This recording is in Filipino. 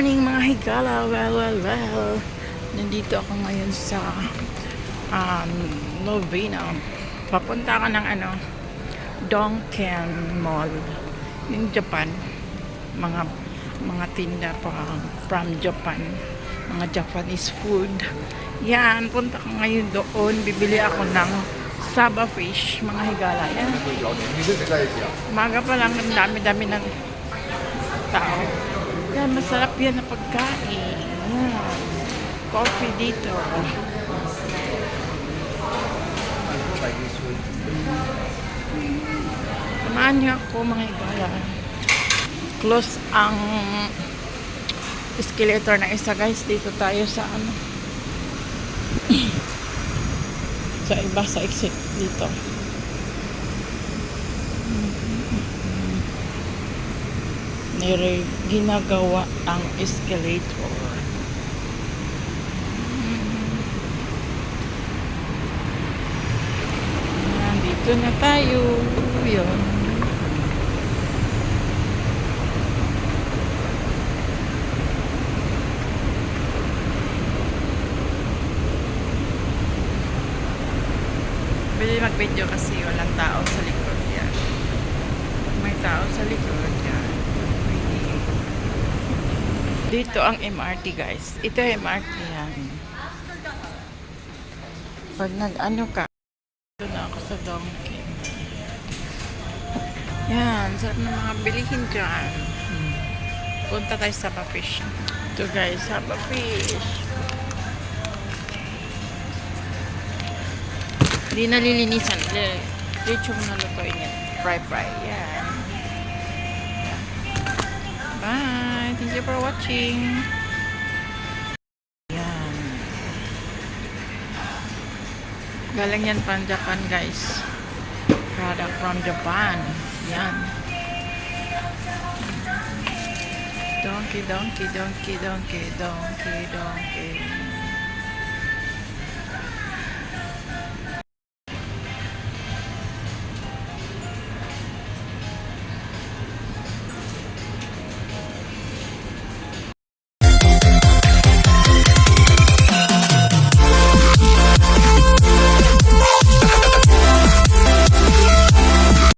Higala, well, well, well. Nandito ako ngayon sa um, Novena. Papunta ka ng ano, Donken Mall. Yung Japan. Mga mga tinda pa from Japan. Mga Japanese food. Yan, punta ko ngayon doon. Bibili ako ng Saba fish, mga higala. Yan. Maga pa lang, ang dami-dami ng tao. Yan, masarap yan na pagkain. Coffee dito. Samahan niyo ako mga higala. Close ang escalator na isa guys. Dito tayo sa ano. sa iba sa exit dito. Nire ginagawa ang escalator. Nandito na tayo. Yun. Pwede mag-video kasi walang tao sa likod yan. May tao sa likod yan. Dito ang MRT guys. Ito MRT yan. Pag nag-ano ka, ito na ako sa donkey. Yan, sarap ng mga bilihin dyan. Hmm. Punta tayo sa Fish. Ito guys, Saba Fish. Hindi nalilinisan. Diretso mo na lutuin yan. Fry fry. Yan. Bye. Thank you for watching. Yan. Galing yan from Japan guys. Product from Japan. Yan. Donkey, donkey, donkey, donkey, donkey, donkey.